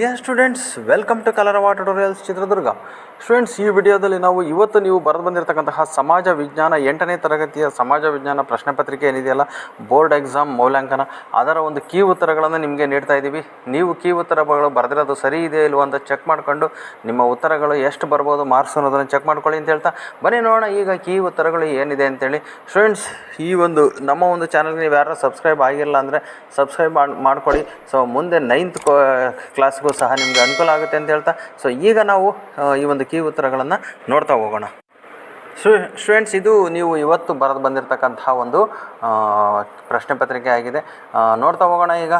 Dear students welcome to colour Kalarava tutorials Chitradurga students ಈ ವಿಡಿಯೋದಲ್ಲಿ ನಾವು ಇವತ್ತು ನೀವು ಬರೆದು ಬಂದಿರತಕ್ಕಂತಹ ಸಮಾಜ ವಿಜ್ಞಾನ ಎಂಟನೇ ತರಗತಿಯ ಸಮಾಜ ವಿಜ್ಞಾನ ಪ್ರಶ್ನೆ ಪತ್ರಿಕೆ ಏನಿದೆಯಲ್ಲ, ಬೋರ್ಡ್ ಎಕ್ಸಾಮ್, ಮೌಲ್ಯಾಂಕನ, ಅದರ ಒಂದು ಕೀ ಉತ್ತರಗಳನ್ನು ನಿಮಗೆ ನೀಡ್ತಾ ಇದ್ದೀವಿ. ನೀವು ಕೀ ಉತ್ತರಗಳು ಬರೆದಿರೋದು ಸರಿ ಇದೆಯಾ ಇಲ್ವೋ ಅಂತ ಚೆಕ್ ಮಾಡ್ಕೊಂಡು ನಿಮ್ಮ ಉತ್ತರಗಳು ಎಷ್ಟು ಬರ್ಬೋದು ಮಾರ್ಕ್ಸ್ ಅನ್ನೋದನ್ನು ಚೆಕ್ ಮಾಡ್ಕೊಳ್ಳಿ ಅಂತ ಹೇಳ್ತಾ. ಬನ್ನಿ ನೋಡೋಣ ಈಗ ಕೀ ಉತ್ತರಗಳು ಏನಿದೆ ಅಂತೇಳಿ. ಸ್ಟೂಡೆಂಟ್ಸ್ ಈ ಒಂದು ನಮ್ಮ ಒಂದು ಚಾನಲ್ಗೆ ನೀವು ಯಾರು ಸಬ್ಸ್ಕ್ರೈಬ್ ಆಗಿಲ್ಲ ಅಂದರೆ ಸಬ್ಸ್ಕ್ರೈಬ್ ಮಾಡಿ, ಮಾಡ್ಕೊಳ್ಳಿ. ಸೊ ಮುಂದೆ ನೈನ್ತ್ ಕ್ಲಾಸ್ಗೂ ಸಹ ನಿಮಗೆ ಅನುಕೂಲ ಆಗುತ್ತೆ ಅಂತ ಹೇಳ್ತಾ ಸೊ ಈಗ ನಾವು ಈ ಒಂದು ಕೀ ಉತ್ತರಗಳನ್ನು ನೋಡ್ತಾ ಹೋಗೋಣ. ಸ್ಟೂ ಸ್ಟೂಡೆಂಟ್ಸ್ ಇದು ನೀವು ಇವತ್ತು ಬರೆದು ಬಂದಿರತಕ್ಕಂತಹ ಒಂದು ಪ್ರಶ್ನೆ ಪತ್ರಿಕೆ ಆಗಿದೆ. ನೋಡ್ತಾ ಹೋಗೋಣ ಈಗ.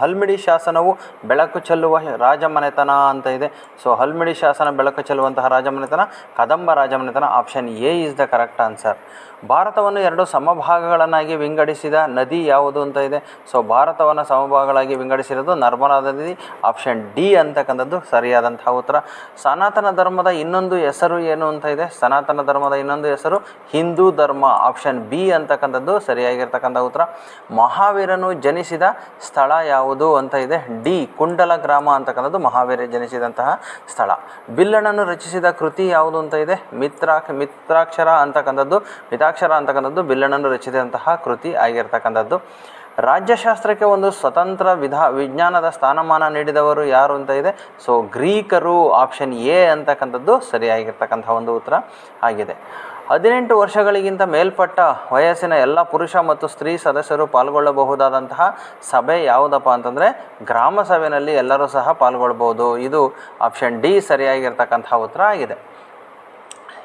ಹಲ್ಮಿಡಿ ಶಾಸನವು ಬೆಳಕು ಚೆಲ್ಲುವ ರಾಜಮನೆತನ ಅಂತ ಇದೆ. ಸೊ ಹಲ್ಮಿಡಿ ಶಾಸನ ಬೆಳಕು ಚೆಲ್ಲುವಂತಹ ರಾಜಮನೆತನ, Kadamba ರಾಜಮನೆತನ option A is the correct answer ಭಾರತವನ್ನು ಎರಡು ಸಮಭಾಗಗಳನ್ನಾಗಿ ವಿಂಗಡಿಸಿದ ನದಿ ಯಾವುದು ಅಂತ ಇದೆ. ಸೊ ಭಾರತವನ್ನು ಸಮಭಾಗಗಳಾಗಿ ವಿಂಗಡಿಸಿರೋದು ನರ್ಮದಾ ನದಿ ಆಪ್ಷನ್ ಡಿ ಅಂತಕ್ಕಂಥದ್ದು ಸರಿಯಾದಂತಹ ಉತ್ತರ. ಸನಾತನ ಧರ್ಮದ ಇನ್ನೊಂದು ಹೆಸರು ಏನು ಅಂತ ಇದೆ? ಸನಾತನ ಧರ್ಮದ ಇನ್ನೊಂದು ಹೆಸರು ಹಿಂದೂ ಧರ್ಮ ಆಪ್ಷನ್ ಬಿ ಅಂತಕ್ಕಂಥದ್ದು ಸರಿಯಾಗಿರ್ತಕ್ಕಂಥ ಉತ್ತರ. ಮಹಾವೀರನು ಜನಿಸಿದ ಸ್ಥಳ ಯಾವುದು ಅಂತ ಇದೆ? ಡಿ ಕುಂಡಲ ಗ್ರಾಮ ಅಂತಕ್ಕಂಥದ್ದು ಮಹಾವೀರ ಜನಿಸಿದಂತಹ ಸ್ಥಳ. ಬಿಲ್ಲಣನ್ನು ರಚಿಸಿದ ಕೃತಿ ಯಾವುದು ಅಂತ ಇದೆ? ಮಿತ್ರಾಕ್ಷ ಮಿತ್ರಾಕ್ಷರ ಅಂತಕ್ಕಂಥದ್ದು. ಮಿತಾಕ್ಷರ ಅಂತಕ್ಕಂಥದ್ದು ಬಿಲ್ಲಣ್ಣನು ರಚಿಸಿದಂತಹ ಕೃತಿ ಆಗಿರ್ತಕ್ಕಂಥದ್ದು. ರಾಜ್ಯಶಾಸ್ತ್ರಕ್ಕೆ ಒಂದು ಸ್ವತಂತ್ರ ವಿಧ, ವಿಜ್ಞಾನದ ಸ್ಥಾನಮಾನ ನೀಡಿದವರು ಯಾರು ಅಂತ ಇದೆ? ಸೊ ಗ್ರೀಕರು ಆಪ್ಷನ್ ಎ ಅಂತಕ್ಕಂಥದ್ದು ಸರಿಯಾಗಿರ್ತಕ್ಕಂಥ ಒಂದು ಉತ್ತರ ಆಗಿದೆ. ಹದಿನೆಂಟು ವರ್ಷಗಳಿಗಿಂತ ಮೇಲ್ಪಟ್ಟ ವಯಸ್ಸಿನ ಎಲ್ಲ ಪುರುಷ ಮತ್ತು ಸ್ತ್ರೀ ಸದಸ್ಯರು ಪಾಲ್ಗೊಳ್ಳಬಹುದಾದಂತಹ ಸಭೆ ಯಾವುದಪ್ಪ ಅಂತಂದರೆ, ಗ್ರಾಮ ಸಭೆಯಲ್ಲಿ ಎಲ್ಲರೂ ಸಹ ಪಾಲ್ಗೊಳ್ಬೋದು ಇದು ಆಪ್ಷನ್ ಡಿ ಸರಿಯಾಗಿರ್ತಕ್ಕಂಥ ಉತ್ತರ ಆಗಿದೆ.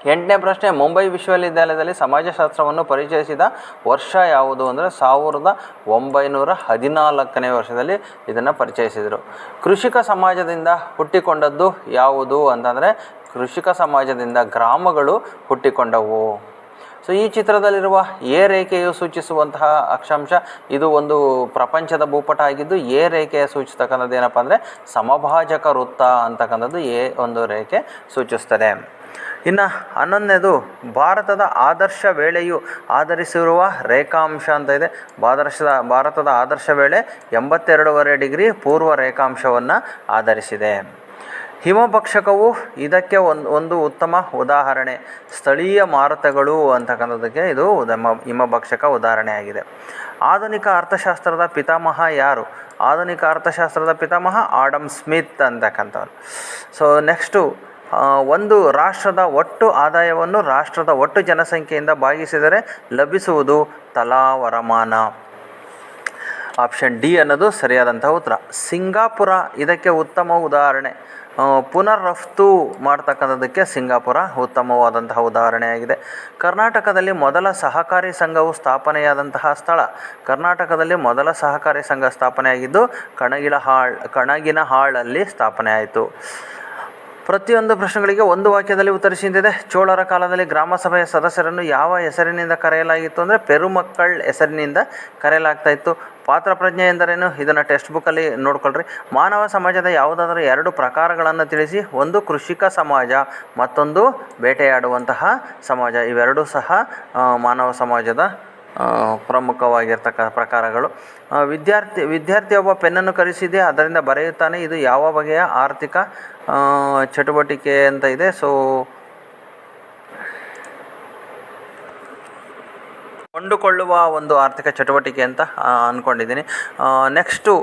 ಎಂಟನೇ ಪ್ರಶ್ನೆ, ಮುಂಬೈ ವಿಶ್ವವಿದ್ಯಾಲಯದಲ್ಲಿ ಸಮಾಜಶಾಸ್ತ್ರವನ್ನು ಪರಿಚಯಿಸಿದ ವರ್ಷ ಯಾವುದು ಅಂದರೆ ಸಾವಿರದ ಒಂಬೈನೂರ ಹದಿನಾಲ್ಕನೇ ವರ್ಷದಲ್ಲಿ ಇದನ್ನು ಪರಿಚಯಿಸಿದರು. ಕೃಷಿಕ ಸಮಾಜದಿಂದ ಹುಟ್ಟಿಕೊಂಡದ್ದು ಯಾವುದು ಅಂತಂದರೆ, ಕೃಷಿಕ ಸಮಾಜದಿಂದ ಗ್ರಾಮಗಳು ಹುಟ್ಟಿಕೊಂಡವು. ಸೊ ಈ ಚಿತ್ರದಲ್ಲಿರುವ ಎ ರೇಖೆಯು ಸೂಚಿಸುವಂತಹ ಅಕ್ಷಾಂಶ, ಇದು ಒಂದು ಪ್ರಪಂಚದ ಭೂಪಟ ಆಗಿದ್ದು, ಎ ರೇಖೆಯ ಸೂಚಿಸ್ತಕ್ಕಂಥದ್ದು ಏನಪ್ಪ ಅಂದರೆ, ಸಮಭಾಜಕ ವೃತ್ತ ಅಂತಕ್ಕಂಥದ್ದು ಎ ಒಂದು ರೇಖೆ ಸೂಚಿಸ್ತದೆ. ಇನ್ನು ಹನ್ನೊಂದನೇದು ಭಾರತದ ಆದರ್ಶ ವೇಳೆಯು ಆಧರಿಸಿರುವ ರೇಖಾಂಶ ಅಂತ ಇದೆ. ಆದರ್ಶದ ಭಾರತದ ಆದರ್ಶ ವೇಳೆ ಎಂಬತ್ತೆರಡೂವರೆ ಡಿಗ್ರಿ ಪೂರ್ವ ರೇಖಾಂಶವನ್ನು ಆಧರಿಸಿದೆ. ಹಿಮಭಕ್ಷಕವು ಇದಕ್ಕೆ ಒಂದು ಒಂದು ಉತ್ತಮ ಉದಾಹರಣೆ. ಸ್ಥಳೀಯ ಮಾರುತಗಳು ಅಂತಕ್ಕಂಥದ್ದಕ್ಕೆ ಇದು ಹಿಮಭಕ್ಷಕ ಉದಾಹರಣೆಯಾಗಿದೆ ಆಧುನಿಕ ಅರ್ಥಶಾಸ್ತ್ರದ ಪಿತಾಮಹ ಯಾರು? ಆಧುನಿಕ ಅರ್ಥಶಾಸ್ತ್ರದ ಪಿತಾಮಹ ಆಡಮ್ ಸ್ಮಿತ್ ಅಂತಕ್ಕಂಥವ್ರು. ಸೊ ನೆಕ್ಸ್ಟು ಒಂದು ರಾಷ್ಟ್ರದ ಒಟ್ಟು ಆದಾಯವನ್ನು ರಾಷ್ಟ್ರದ ಒಟ್ಟು ಜನಸಂಖ್ಯೆಯಿಂದ ಭಾಗಿಸಿದರೆ ಲಭಿಸುವುದು ತಲಾ ವರಮಾನ ಆಪ್ಷನ್ ಡಿ ಅನ್ನೋದು ಸರಿಯಾದಂಥ ಉತ್ತರ. ಸಿಂಗಾಪುರ ಇದಕ್ಕೆ ಉತ್ತಮ ಉದಾಹರಣೆ. ಪುನರ್ ರಫ್ತು ಮಾಡ್ತಕ್ಕಂಥದ್ದಕ್ಕೆ ಸಿಂಗಾಪುರ ಉತ್ತಮವಾದಂತಹ ಉದಾಹರಣೆಯಾಗಿದೆ. ಕರ್ನಾಟಕದಲ್ಲಿ ಮೊದಲ ಸಹಕಾರಿ ಸಂಘವು ಸ್ಥಾಪನೆಯಾದಂತಹ ಸ್ಥಳ. ಕರ್ನಾಟಕದಲ್ಲಿ ಮೊದಲ ಸಹಕಾರಿ ಸಂಘ ಸ್ಥಾಪನೆಯಾಗಿದ್ದು ಕಣಗಿಲ ಹಾಳ್ ಕಣಗಿನ ಹಾಳಲ್ಲಿ ಸ್ಥಾಪನೆ ಆಯಿತು ಪ್ರತಿಯೊಂದು ಪ್ರಶ್ನೆಗಳಿಗೆ ಒಂದು ವಾಕ್ಯದಲ್ಲಿ ಉತ್ತರಿಸಿದೆ ಚೋಳರ ಕಾಲದಲ್ಲಿ ಗ್ರಾಮ ಸಭೆಯ ಸದಸ್ಯರನ್ನು ಯಾವ ಹೆಸರಿನಿಂದ ಕರೆಯಲಾಗಿತ್ತು ಅಂದರೆ ಪೆರುಮಕ್ಕಳ ಹೆಸರಿನಿಂದ ಕರೆಯಲಾಗ್ತಾ ಇತ್ತು. ಪಾತ್ರ ಪ್ರಜ್ಞೆ ಎಂದರೇನು? ಇದನ್ನು ಟೆಕ್ಸ್ಟ್ ಬುಕ್ಕಲ್ಲಿ ನೋಡ್ಕೊಳ್ರಿ. ಮಾನವ ಸಮಾಜದ ಯಾವುದಾದರೂ ಎರಡು ಪ್ರಕಾರಗಳನ್ನು ತಿಳಿಸಿ, ಒಂದು ಕೃಷಿಕ ಸಮಾಜ, ಮತ್ತೊಂದು ಬೇಟೆಯಾಡುವಂತಹ ಸಮಾಜ. ಇವೆರಡೂ ಸಹ ಮಾನವ ಸಮಾಜದ ಪ್ರಮುಖವಾಗಿರ್ತಕ್ಕ ಪ್ರಕಾರಗಳು. ವಿದ್ಯಾರ್ಥಿ ವಿದ್ಯಾರ್ಥಿ ಒಬ್ಬ ಪೆನ್ನನ್ನು ಕರೆಸಿದೆ, ಅದರಿಂದ ಬರೆಯುತ್ತಾನೆ, ಇದು ಯಾವ ಬಗೆಯ ಆರ್ಥಿಕ ಚಟುವಟಿಕೆ ಅಂತ ಇದೆ ಸೊ ಕೊಂಡುಕೊಳ್ಳುವ ಒಂದು ಆರ್ಥಿಕ ಚಟುವಟಿಕೆ ಅಂತ ಅಂದ್ಕೊಂಡಿದ್ದೀನಿ ನೆಕ್ಸ್ಟು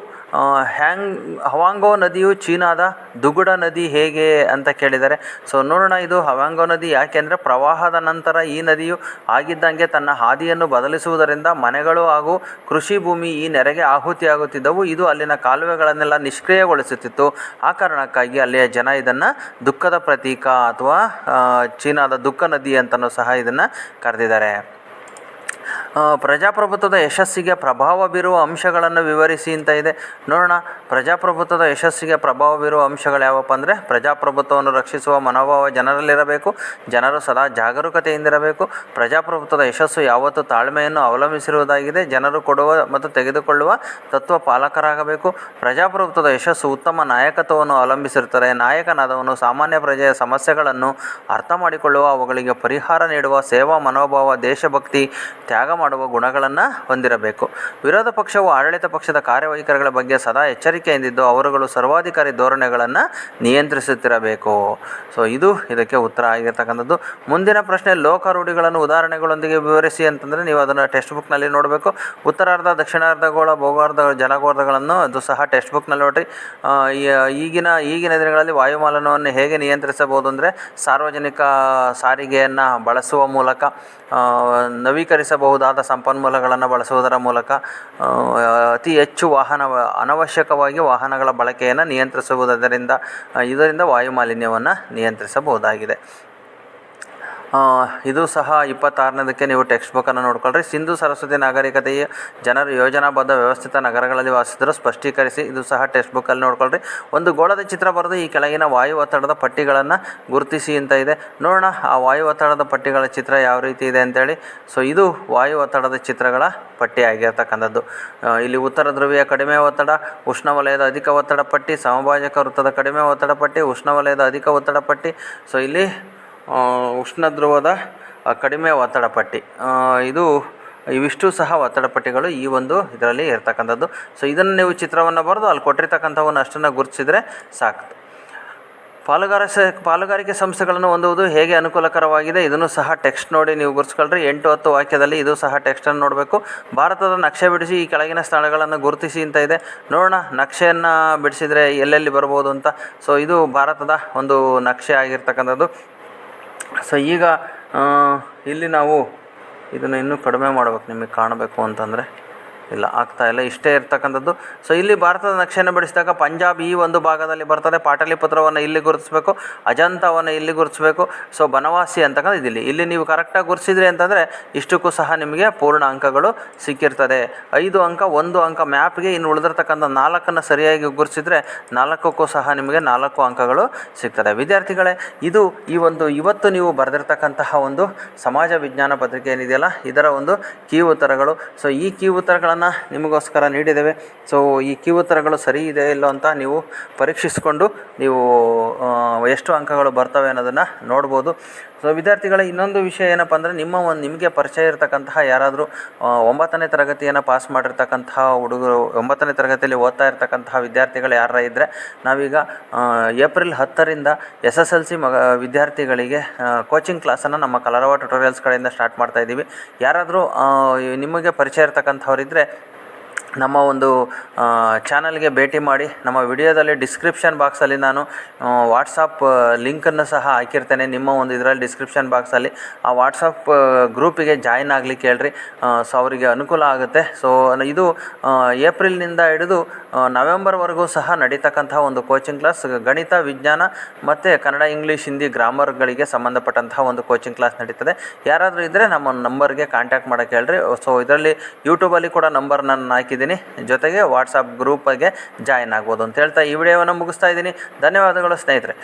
ಹ್ಯಾಂಗ್, ಹವಾಂಗೋ ನದಿಯು ಚೀನಾದ ದುಗುಡ ನದಿ ಹೇಗೆ ಅಂತ ಕೇಳಿದ್ದಾರೆ. ಸೊ ನೋಡೋಣ ಇದು ಹವಾಂಗೋ ನದಿ ಯಾಕೆಂದರೆ ಪ್ರವಾಹದ ನಂತರ ಈ ನದಿಯು ಆಗಿದ್ದಂಗೆ ತನ್ನ ಹಾದಿಯನ್ನು ಬದಲಿಸುವುದರಿಂದ ಮನೆಗಳು ಹಾಗೂ ಕೃಷಿ ಭೂಮಿ ಈ ನೆರೆಗೆ ಆಹುತಿಯಾಗುತ್ತಿದ್ದವು. ಇದು ಅಲ್ಲಿನ ಕಾಲುವೆಗಳನ್ನೆಲ್ಲ ನಿಷ್ಕ್ರಿಯಗೊಳಿಸುತ್ತಿತ್ತು. ಆ ಕಾರಣಕ್ಕಾಗಿ ಅಲ್ಲಿಯ ಜನ ಇದನ್ನು ದುಃಖದ ಪ್ರತೀಕ ಅಥವಾ ಚೀನಾದ ದುಃಖ ನದಿ ಅಂತಲೂ ಸಹ ಇದನ್ನು ಕರೆದಿದ್ದಾರೆ. ಪ್ರಜಾಪ್ರಭುತ್ವದ ಯಶಸ್ಸಿಗೆ ಪ್ರಭಾವ ಬೀರುವ ಅಂಶಗಳನ್ನು ವಿವರಿಸಿ ಅಂತ ಇದೆ. ನೋಡೋಣ, ಪ್ರಜಾಪ್ರಭುತ್ವದ ಯಶಸ್ಸಿಗೆ ಪ್ರಭಾವ ಬೀರುವ ಅಂಶಗಳು ಯಾವಪ್ಪ ಅಂದರೆ ಪ್ರಜಾಪ್ರಭುತ್ವವನ್ನು ರಕ್ಷಿಸುವ ಮನೋಭಾವ ಜನರಲ್ಲಿರಬೇಕು, ಜನರು ಸದಾ ಜಾಗರೂಕತೆಯಿಂದಿರಬೇಕು. ಪ್ರಜಾಪ್ರಭುತ್ವದ ಯಶಸ್ಸು ಯಾವತ್ತೂ ತಾಳ್ಮೆಯನ್ನು ಅವಲಂಬಿಸಿರುವುದಾಗಿದೆ. ಜನರು ಕೊಡುವ ಮತ್ತು ತೆಗೆದುಕೊಳ್ಳುವ ತತ್ವ ಪಾಲಕರಾಗಬೇಕು. ಪ್ರಜಾಪ್ರಭುತ್ವದ ಯಶಸ್ಸು ಉತ್ತಮ ನಾಯಕತ್ವವನ್ನು ಅವಲಂಬಿಸಿರುತ್ತದೆ. ನಾಯಕನಾದವನು ಸಾಮಾನ್ಯ ಪ್ರಜೆಯ ಸಮಸ್ಯೆಗಳನ್ನು ಅರ್ಥ ಮಾಡಿಕೊಳ್ಳುವ, ಅವುಗಳಿಗೆ ಪರಿಹಾರ ನೀಡುವ, ಸೇವಾ ಮನೋಭಾವ, ದೇಶಭಕ್ತಿ, ತ್ಯಾಗ ಮಾಡುವ ಗುಣಗಳನ್ನು ಹೊಂದಿರಬೇಕು. ವಿರೋಧ ಪಕ್ಷವು ಆಡಳಿತ ಪಕ್ಷದ ಕಾರ್ಯವೈಖರಿಗಳ ಬಗ್ಗೆ ಸದಾ ಎಚ್ಚರಿಕೆಯಿಂದಿದ್ದು ಅವರುಗಳು ಸರ್ವಾಧಿಕಾರಿ ಧೋರಣೆಗಳನ್ನು ನಿಯಂತ್ರಿಸುತ್ತಿರಬೇಕು. ಸೊ ಇದು ಇದಕ್ಕೆ ಉತ್ತರ ಆಗಿರ್ತಕ್ಕಂಥದ್ದು. ಮುಂದಿನ ಪ್ರಶ್ನೆ ಲೋಕ ರೂಢಿಗಳನ್ನು ಉದಾಹರಣೆಗಳೊಂದಿಗೆ ವಿವರಿಸಿ ಅಂತಂದರೆ ನೀವು ಅದನ್ನು ಟೆಕ್ಸ್ಟ್ ಬುಕ್ನಲ್ಲಿ ನೋಡಬೇಕು. ಉತ್ತರಾರ್ಧ ದಕ್ಷಿಣಾರ್ಧಗೋಳ ಭೋಗಾರ್ಧ ಜಲಗೋರ್ಧಗಳನ್ನು ಅದು ಸಹ ಟೆಕ್ಸ್ಟ್ ಬುಕ್ನಲ್ಲಿ ನೋಡಿರಿ. ಆ, ಈಗಿನ ಈಗಿನ ದಿನಗಳಲ್ಲಿ ವಾಯುಮಾಲನವನ್ನು ಹೇಗೆ ನಿಯಂತ್ರಿಸಬಹುದು ಅಂದರೆ ಸಾರ್ವಜನಿಕ ಸಾರಿಗೆಯನ್ನು ಬಳಸುವ ಮೂಲಕ ಆ, ನವೀಕರಿಸಬಹುದಾದ ಸಂಪನ್ಮೂಲಗಳನ್ನು ಬಳಸುವುದರ ಮೂಲಕ ಅತಿ ಹೆಚ್ಚು ವಾಹನ ಅನವಶ್ಯಕವಾಗಿ ವಾಹನಗಳ ಬಳಕೆಯನ್ನು ನಿಯಂತ್ರಿಸುವುದರಿಂದ ಇದರಿಂದ ವಾಯುಮಾಲಿನ್ಯವನ್ನು ನಿಯಂತ್ರಿಸಬಹುದಾಗಿದೆ. ಇದು ಸಹ ಇಪ್ಪತ್ತಾರನೇದಕ್ಕೆ ನೀವು ಟೆಕ್ಸ್ಟ್ ಬುಕ್ಕನ್ನು ನೋಡ್ಕೊಳ್ರಿ. ಸಿಂಧು ಸರಸ್ವತಿ ನಾಗರಿಕತೆಯ ಜನರು ಯೋಜನಾಬದ್ಧ ವ್ಯವಸ್ಥಿತ ನಗರಗಳಲ್ಲಿ ವಾಸಿಸಿದ್ರು ಸ್ಪಷ್ಟೀಕರಿಸಿ, ಇದು ಸಹ ಟೆಕ್ಸ್ಟ್ ಬುಕ್ಕಲ್ಲಿ ನೋಡ್ಕೊಳ್ರಿ. ಒಂದು ಗೋಳದ ಚಿತ್ರ ಬರೆದು ಈ ಕೆಳಗಿನ ವಾಯು ಒತ್ತಡದ ಪಟ್ಟಿಗಳನ್ನು ಗುರುತಿಸಿ ಅಂತ ಇದೆ. ನೋಡೋಣ, ಆ ವಾಯು ಒತ್ತಡದ ಪಟ್ಟಿಗಳ ಚಿತ್ರ ಯಾವ ರೀತಿ ಇದೆ ಅಂತೇಳಿ. ಸೊ ಇದು ವಾಯು ಒತ್ತಡದ ಚಿತ್ರಗಳ ಪಟ್ಟಿ ಆಗಿರ್ತಕ್ಕಂಥದ್ದು. ಇಲ್ಲಿ ಉತ್ತರ ಧ್ರುವೀಯ ಕಡಿಮೆ ಒತ್ತಡ ಉಷ್ಣವಲಯದ ಅಧಿಕ ಒತ್ತಡ ಪಟ್ಟಿ, ಸಮಭಾಜಕ ವೃತ್ತದ ಕಡಿಮೆ ಒತ್ತಡ ಪಟ್ಟಿ ಉಷ್ಣವಲಯದ ಅಧಿಕ ಒತ್ತಡ ಪಟ್ಟಿ. ಸೊ ಇಲ್ಲಿ ಉಷ್ಣ ಧ್ರುವದ ಕಡಿಮೆ ಒತ್ತಡ ಪಟ್ಟಿ. ಇದು ಇವಿಷ್ಟು ಸಹ ಒತ್ತಡ ಪಟ್ಟಿಗಳು ಈ ಒಂದು ಇದರಲ್ಲಿ ಇರ್ತಕ್ಕಂಥದ್ದು. ಸೊ ಇದನ್ನು ನೀವು ಚಿತ್ರವನ್ನು ಬರೆದು ಅಲ್ಲಿ ಕೊಟ್ಟಿರ್ತಕ್ಕಂಥವನ್ನು ಅಷ್ಟನ್ನು ಗುರುತಿಸಿದರೆ ಸಾಕು. ಪಾಲುಗಾರ ಪಾಲುಗಾರಿಕೆ ಸಂಸ್ಥೆಗಳನ್ನು ಹೊಂದುವುದು ಹೇಗೆ ಅನುಕೂಲಕರವಾಗಿದೆ, ಇದನ್ನು ಸಹ ಟೆಕ್ಸ್ಟ್ ನೋಡಿ ನೀವು ಗುರುತಿಸ್ಕೊಳ್ರಿ. ಎಂಟು ಹತ್ತು ವಾಕ್ಯದಲ್ಲಿ ಇದು ಸಹ ಟೆಕ್ಸ್ಟನ್ನು ನೋಡಬೇಕು. ಭಾರತದ ನಕ್ಷೆ ಬಿಡಿಸಿ ಈ ಕೆಳಗಿನ ಸ್ಥಳಗಳನ್ನು ಗುರುತಿಸಿ ಅಂತ ಇದೆ. ನೋಡೋಣ, ನಕ್ಷೆಯನ್ನು ಬಿಡಿಸಿದರೆ ಎಲ್ಲೆಲ್ಲಿ ಬರ್ಬೋದು ಅಂತ. ಸೊ ಇದು ಭಾರತದ ಒಂದು ನಕ್ಷೆ ಆಗಿರ್ತಕ್ಕಂಥದ್ದು. ಸೊ ಈಗ ಇಲ್ಲಿ ನಾವು ಇದನ್ನು ಇನ್ನೂ ಕಡಿಮೆ ಮಾಡ್ಬೇಕು ನಿಮಗೆ ಕಾಣಬೇಕು ಅಂತಂದರೆ. ಇಲ್ಲ, ಆಗ್ತಾ ಇಲ್ಲ. ಇಷ್ಟೇ ಇರ್ತಕ್ಕಂಥದ್ದು. ಸೊ ಇಲ್ಲಿ ಭಾರತದ ನಕ್ಷೆಯನ್ನು ಬಿಡಿಸಿದಾಗ ಪಂಜಾಬ್ ಈ ಒಂದು ಭಾಗದಲ್ಲಿ ಬರ್ತದೆ. ಪಾಟಲಿಪುತ್ರವನ್ನು ಇಲ್ಲಿ ಗುರುತಿಸಬೇಕು, ಅಜಂತವನ್ನು ಇಲ್ಲಿ ಗುರುತಿಸಬೇಕು. ಸೊ ಬನವಾಸಿ ಅಂತಕ್ಕಂಥ ಇದಿಲ್ಲಿ. ಇಲ್ಲಿ ನೀವು ಕರೆಕ್ಟಾಗಿ ಗುರುತಿಸಿದ್ರಿ ಅಂತಂದರೆ ಇಷ್ಟಕ್ಕೂ ಸಹ ನಿಮಗೆ ಪೂರ್ಣ ಅಂಕಗಳು ಸಿಕ್ಕಿರ್ತದೆ. ಐದು ಅಂಕ, ಒಂದು ಅಂಕ ಮ್ಯಾಪ್ಗೆ ಇನ್ನು ಉಳಿದಿರ್ತಕ್ಕಂಥ ನಾಲ್ಕನ್ನು ಸರಿಯಾಗಿ ಗುರುತಿಸಿದ್ರೆ ನಾಲ್ಕಕ್ಕೂ ಸಹ ನಿಮಗೆ ನಾಲ್ಕು ಅಂಕಗಳು ಸಿಗ್ತದೆ. ವಿದ್ಯಾರ್ಥಿಗಳೇ, ಇದು ಈ ಒಂದು ಇವತ್ತು ನೀವು ಬರೆದಿರ್ತಕ್ಕಂತಹ ಒಂದು ಸಮಾಜ ವಿಜ್ಞಾನ ಪತ್ರಿಕೆ ಏನಿದೆಯಲ್ಲ, ಇದರ ಒಂದು ಕೀ ಉತ್ತರಗಳು. ಸೊ ಈ ಕೀ ಉತ್ತರಗಳನ್ನು ನಿಮಗೋಸ್ಕರ ನೀಡಿದ್ದೇವೆ. ಸೊ ಈ ಕೀ ಉತ್ತರಗಳು ಸರಿ ಇದೆ ಇಲ್ಲೋ ಅಂತ ನೀವು ಪರೀಕ್ಷಿಸಿಕೊಂಡು ನೀವು ಎಷ್ಟು ಅಂಕಗಳು ಬರ್ತವೆ ಅನ್ನೋದನ್ನು ನೋಡ್ಬೋದು. ಸೊ ವಿದ್ಯಾರ್ಥಿಗಳ, ಇನ್ನೊಂದು ವಿಷಯ ಏನಪ್ಪ ಅಂದರೆ ನಿಮ್ಮ ಒಂದು, ನಿಮಗೆ ಪರಿಚಯ ಇರತಕ್ಕಂತಹ ಯಾರಾದರೂ ಒಂಬತ್ತನೇ ತರಗತಿಯನ್ನು ಪಾಸ್ ಮಾಡಿರ್ತಕ್ಕಂತಹ ಹುಡುಗರು, ಒಂಬತ್ತನೇ ತರಗತಿಯಲ್ಲಿ ಓದ್ತಾ ಇರ್ತಕ್ಕಂತಹ ವಿದ್ಯಾರ್ಥಿಗಳು ಯಾರ ಇದ್ದರೆ ನಾವೀಗ ಏಪ್ರಿಲ್ ಹತ್ತರಿಂದ ಎಸ್ ಎಸ್ ಎಲ್ ಸಿ ಮಗ, ವಿದ್ಯಾರ್ಥಿಗಳಿಗೆ ಕೋಚಿಂಗ್ ಕ್ಲಾಸನ್ನು ನಮ್ಮ ಕಲರವ ಟ್ಯುಟೋರಿಯಲ್ಸ್ ಕಡೆಯಿಂದ ಸ್ಟಾರ್ಟ್ ಮಾಡ್ತಾ ಇದ್ದೀವಿ. ಯಾರಾದರೂ ನಿಮಗೆ ಪರಿಚಯ ಇರ್ತಕ್ಕಂಥವ್ರಿದ್ದರೆ ನಮ್ಮ ಒಂದು ಚಾನಲ್ಗೆ ಭೇಟಿ ಮಾಡಿ, ನಮ್ಮ ವಿಡಿಯೋದಲ್ಲಿ ಡಿಸ್ಕ್ರಿಪ್ಷನ್ ಬಾಕ್ಸಲ್ಲಿ ನಾನು ವಾಟ್ಸಪ್ ಲಿಂಕನ್ನು ಸಹ ಹಾಕಿರ್ತೇನೆ. ನಿಮ್ಮ ಒಂದು ಇದರಲ್ಲಿ ಡಿಸ್ಕ್ರಿಪ್ಷನ್ ಬಾಕ್ಸಲ್ಲಿ ಆ ವಾಟ್ಸಪ್ ಗ್ರೂಪಿಗೆ ಜಾಯಿನ್ ಆಗಲಿಕ್ಕೆ ಹೇಳ್ರಿ. ಸೊ ಅವರಿಗೆ ಅನುಕೂಲ ಆಗುತ್ತೆ. ಸೊ, ಇದು ಏಪ್ರಿಲ್ನಿಂದ ಹಿಡಿದು ನವೆಂಬರ್ವರೆಗೂ ಸಹ ನಡೀತಕ್ಕಂಥ ಒಂದು ಕೋಚಿಂಗ್ ಕ್ಲಾಸ್, ಗಣಿತ, ವಿಜ್ಞಾನ ಮತ್ತು ಕನ್ನಡ, ಇಂಗ್ಲೀಷ್, ಹಿಂದಿ ಗ್ರಾಮರ್ಗಳಿಗೆ ಸಂಬಂಧಪಟ್ಟಂತಹ ಒಂದು ಕೋಚಿಂಗ್ ಕ್ಲಾಸ್ ನಡೀತದೆ. ಯಾರಾದರೂ ಇದ್ದರೆ ನಮ್ಮ ನಂಬರ್ಗೆ ಕಾಂಟ್ಯಾಕ್ಟ್ ಮಾಡೋಕ್ಕೆ ಹೇಳ್ರಿ. ಸೊ, ಇದರಲ್ಲಿ ಯೂಟ್ಯೂಬಲ್ಲಿ ಕೂಡ ನಂಬರ್ ನಾನು ಹಾಕಿದ್ದೀನಿ ಜೊತೆಗೆ ವಾಟ್ಸಪ್ ಗ್ರೂಪಗೆ ಜಾಯ್ನ್ ಆಗ್ಬೋದು ಅಂತ ಹೇಳ್ತಾ ಈ ವಿಡಿಯೋವನ್ನು ಮುಗಿಸ್ತಾ ಇದ್ದೀನಿ. ಧನ್ಯವಾದಗಳು ಸ್ನೇಹಿತರೆ.